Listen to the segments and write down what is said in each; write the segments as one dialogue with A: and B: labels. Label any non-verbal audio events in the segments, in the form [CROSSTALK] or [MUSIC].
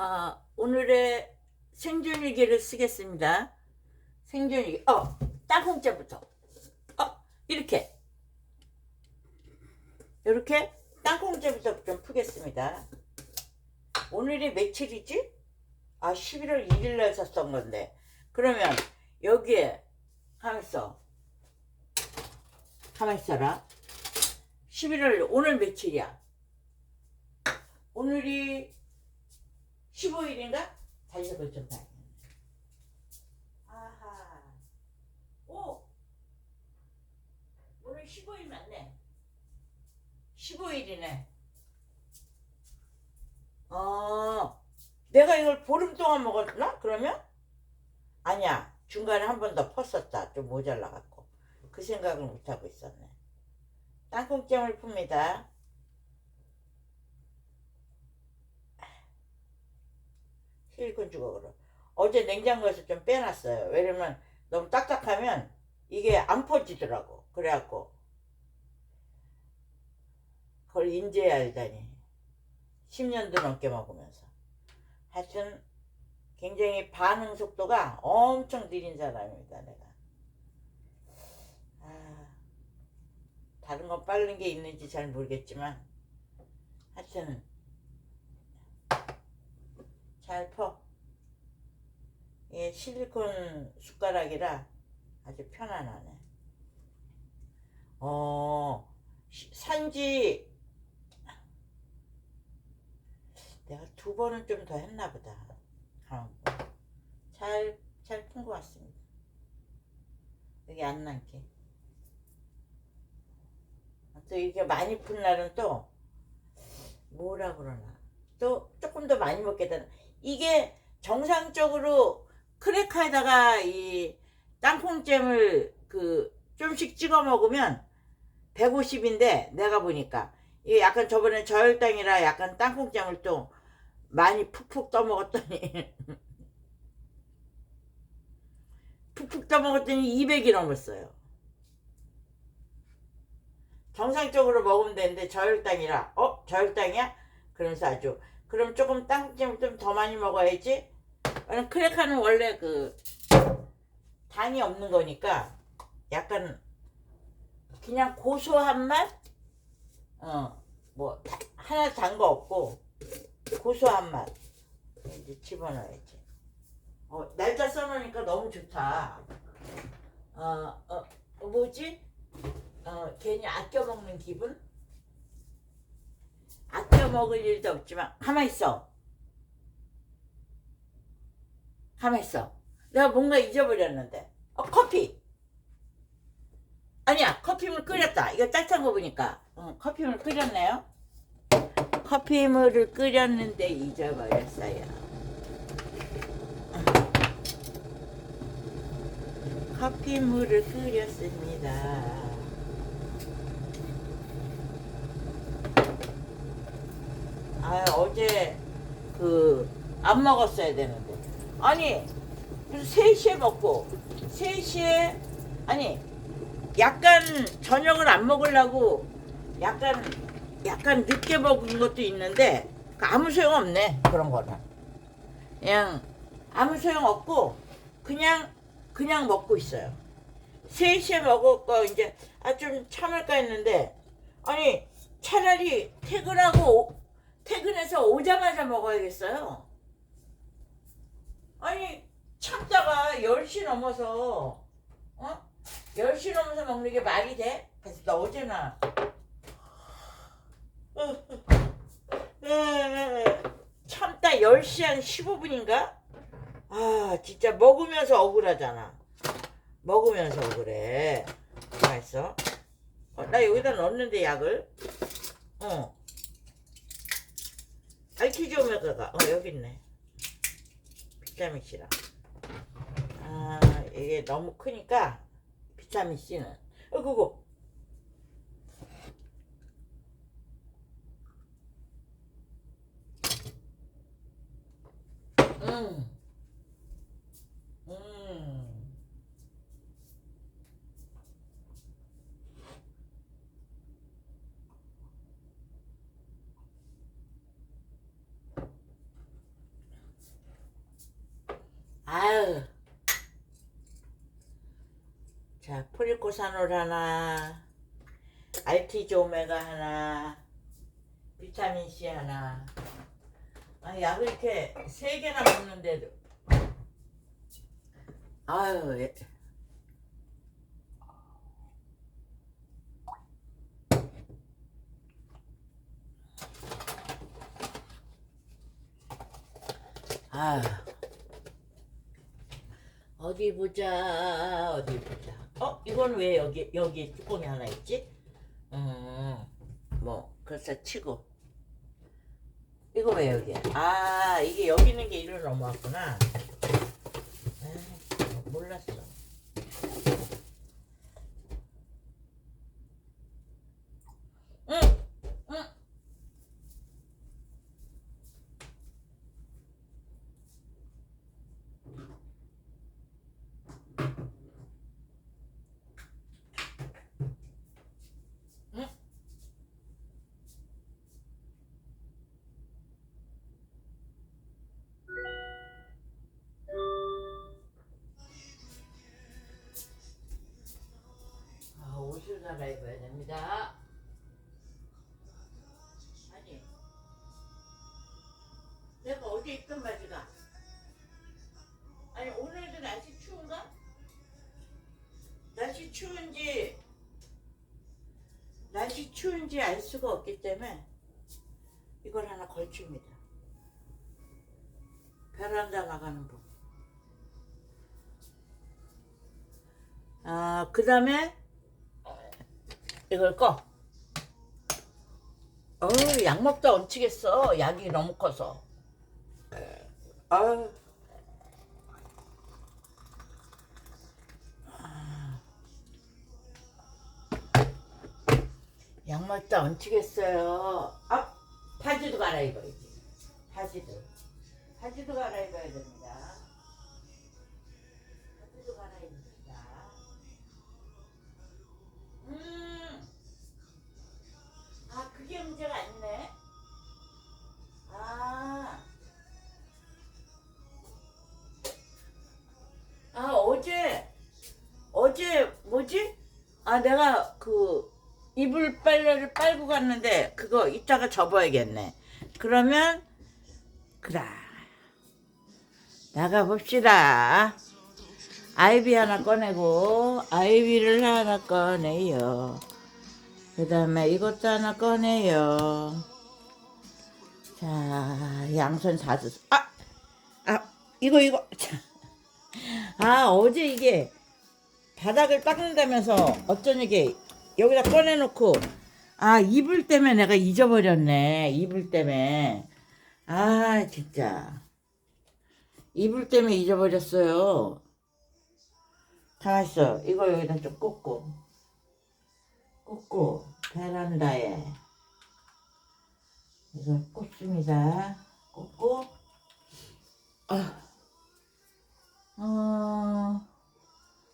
A: 아, 오늘의 생존일기를 쓰겠습니다. 생존일기. 어, 땅콩자부터. 어, 이렇게. 이렇게 땅콩자부터 좀 푸겠습니다. 오늘이 며칠이지? 아, 11월 1일 날 썼던 건데. 그러면 여기에 가만 있어. 가만 있어라. 11월, 오늘 며칠이야? 오늘이 15일인가? 달력을 좀 봐야 아하. 오! 오늘 15일 맞네. 15일이네. 어, 내가 이걸 보름 동안 먹었나? 그러면? 아니야. 중간에 한 번 더 펐었다. 좀 모자라갖고. 그 생각을 못하고 있었네. 땅콩잼을 풉니다. 실리콘 주걱으로. 어제 냉장고에서 좀 빼놨어요. 왜냐면 너무 딱딱하면 이게 안 퍼지더라고. 그래갖고 그걸 인지해야 알다니. 10년도 넘게 먹으면서. 하여튼 굉장히 반응 속도가 엄청 느린 사람입니다. 내가. 아, 다른 건 빠른 게 있는지 잘 모르겠지만 하여튼 잘 퍼. 이게 실리콘 숟가락이라 아주 편안하네. 어, 시- 산지 내가 두 번은 좀 더 했나 보다. 어, 잘, 잘 푼 것 같습니다. 여기 안 남게. 또 이게 많이 푼 날은 또 뭐라 그러나 또 조금 더 많이 먹게 되는 이게 정상적으로 크래커에다가 이 땅콩잼을 그 좀씩 찍어 먹으면 150인데 내가 보니까 이게 약간 저번에 저혈당이라 약간 땅콩잼을 또 많이 푹푹 떠먹었더니 [LAUGHS] 푹푹 떠먹었더니 200이 넘었어요. 정상적으로 먹으면 되는데 저혈당이라 어 저혈당이야? 그러면서 아주 그럼 조금 땅콩잼을 좀더 많이 먹어야지. 크래커는 원래 그 당이 없는 거니까 약간 그냥 고소한 맛? 어, 뭐 하나 단 거 없고 고소한 맛 이제 집어넣어야지. 어, 날짜 써놓으니까 너무 좋다. 어, 어, 어, 뭐지? 어, 괜히 아껴 먹는 기분? 먹을 일도 없지만 가만 있어. 가만 있어. 내가 뭔가 잊어버렸는데. 어, 커피. 아니야, 커피물 끓였다. 이거 짝짠 거 보니까. 응, 커피물 끓였네요. 커피물을 끓였는데 잊어버렸어요. 커피물을 끓였습니다. 아, 어제 그 안 먹었어야 되는데. 아니, 무슨 3시에 먹고 3시에 아니 약간 저녁을 안 먹으려고 약간 약간 늦게 먹은 것도 있는데 그 아무 소용 없네 그런 거는 그냥 아무 소용 없고 그냥 그냥 먹고 있어요 3시에 먹을 거 이제 아 좀 참을까 했는데 아니 차라리 퇴근하고 오- 퇴근해서 오자마자 먹어야겠어요? 아니 참다가 10시 넘어서 어? 10시 넘어서 먹는 게 말이 돼? 그래서 나 어제나. 참다 10시 한 15분인가? 아 진짜 먹으면서 억울하잖아. 먹으면서 억울해. 가만있어? 어, 나 여기다 넣었는데 약을. 어 알키지 오메가가 어 여기 있네 비타민 C랑 아 이게 너무 크니까 비타민 C는 어 그거 음. 음. 아포산올 하나, 알티조 오메가 하나, 비타민 C 하나. 아, 약을 이렇게 세 개나 먹는데도. 아유, 예. 아 어디 보자 어디 보자 어 이건 왜 여기 여기 뚜껑이 하나 있지? 음뭐 그래서 치고. 이거 왜 여기 아 이게 여기 있는 게 이리로 넘어왔구나. 에이, 몰랐어 갈아입어야 됩니다. 아니, 내가 어제 입던 바지가 아니 오늘도 날씨 추운가? 날씨 추운지 날씨 추운지 알 수가 없기 때문에 이걸 하나 걸칩니다. 베란다 나가는 법. 아, 그 다음에 이걸 꺼. 어우, 약 먹다 얹히겠어. 약이 너무 커서. 아유. 약 먹다 얹히겠어요. 아, 바지도 갈아입어야지. 바지도. 바지도 갈아입어야 됩니 그게 문제가 아니네. 아. 아, 어제, 어제, 뭐지? 아, 내가 그, 이불 빨래를 빨고 갔는데, 그거 이따가 접어야겠네. 그러면, 그래. 나가봅시다. 아이비 하나 꺼내고, 아이비를 하나 꺼내요. 그 다음에 이것도 하나 꺼내요. 자, 양손 자주. 아! 아, 이거, 이거. 자. 아, 어제 이게 바닥을 닦는다면서 어쩐 이게 여기다 꺼내놓고, 아, 이불 때문에 내가 잊어버렸네. 이불 때문에. 아, 진짜. 이불 때문에 잊어버렸어요. 가만있어. 이거 여기다 좀 꽂고. 꽂고 베란다에 이걸 꽂습니다. 꽂고 아, 어,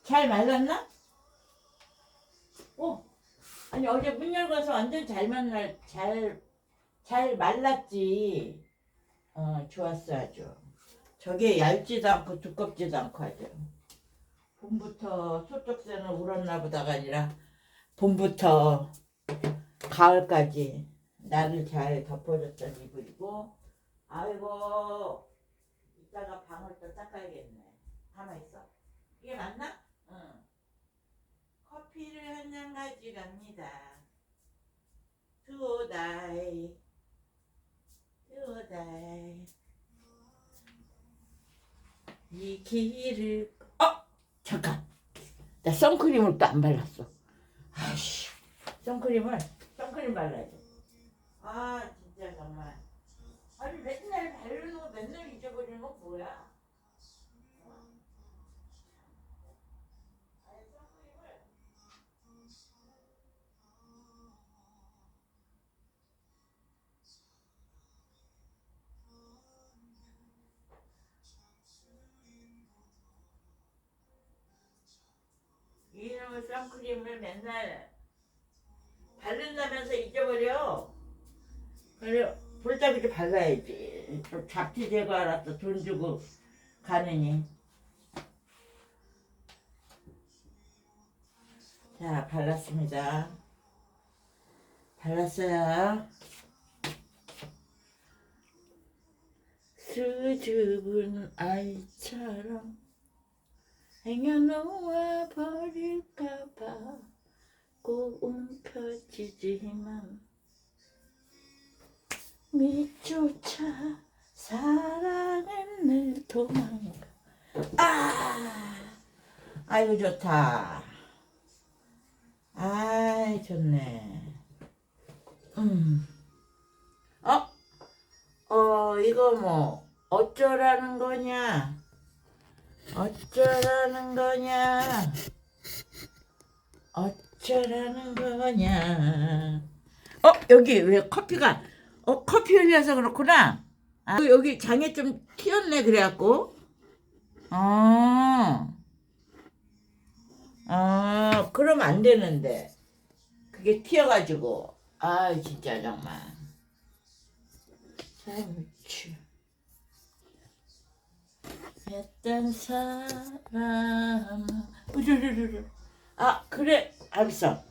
A: 잘 말랐나? 오, 아니 어제 문 열고서 완전 잘 말랐 잘잘 말랐지. 어, 좋았어 아주. 저게 얇지도 않고 두껍지도 않고 아주. 봄부터 소쪽새는 울었나 보다가 아니라 봄부터 가을까지 나를 잘 덮어줬던 이불이고 아이고 이따가 방을 또 닦아야겠네. 가만 있어. 이게 맞나? 응. 커피를 한 잔 가져갑니다. 투다이 투다이 이 길을 어 잠깐. 나 선크림을 또 안 발랐어 아이씨, 선크림을 선크림 발라야 돼. 아 진짜 정말. 아니 맨날 바르는 거 맨날 잊어버리는 거 뭐야? 이놈의 선크림을 맨날 바른다면서 잊어버려. 그래 볼따구지 발라야지. 또 잡티 제거하라 또돈 주고 가느니. 자, 발랐습니다. 발랐어요. 수줍은 아이처럼 행여 놓아 버릴까봐 꼭 움켜쥐지만 미조차 사랑은 늘 도망가. 아! 아이고 좋다. 아이 좋네. 음. 어? 어 이거 뭐 어쩌라는 거냐 어쩌라는 거냐 어쩌라는 거냐 어 여기 왜 커피가 어 커피 흘려서 그렇구나 아 여기 장에 좀 튀었네 그래갖고 어 어, 그럼 안 되는데. 그게 튀어가지고. 아, 진짜 정말. 참치. 했던 사람. 아, 그래. 알았어.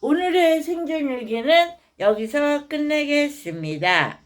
A: 오늘의 생존일기는 여기서 끝내겠습니다.